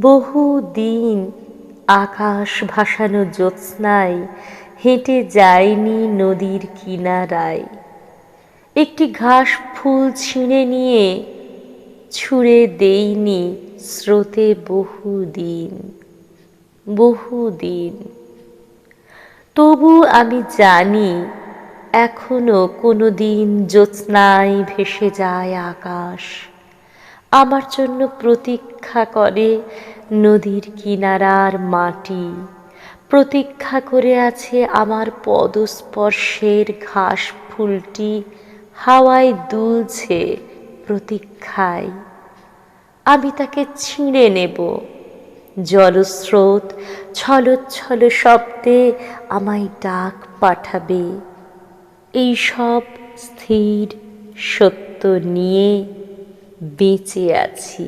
বহু দিন আকাশ ভাসানো জ্যোৎস্নায় হেঁটে যায়নি নদীর কিনারায়। একটি ঘাস ফুল ছিঁড়ে নিয়ে ছুঁড়ে দেইনি স্রোতে বহুদিন বহুদিন। তবু আমি জানি এখনও কোনো দিন জ্যোৎস্নায় ভেসে যায় আকাশ। আমার জন্য প্রতীক্ষা করে নদীর কিনারার মাটি। প্রতীক্ষা করে আছে আমার পদস্পর্শের ঘাস ফুলটি। হাওয়ায় দুলছে প্রতীক্ষায়। আমি তাকে ছিঁড়ে নেব। জলস্রোত ছলচ্ছল শব্দে আমায় ডাক পাঠাবে। এই সব স্থির সত্য নিয়ে বেঁচে আছি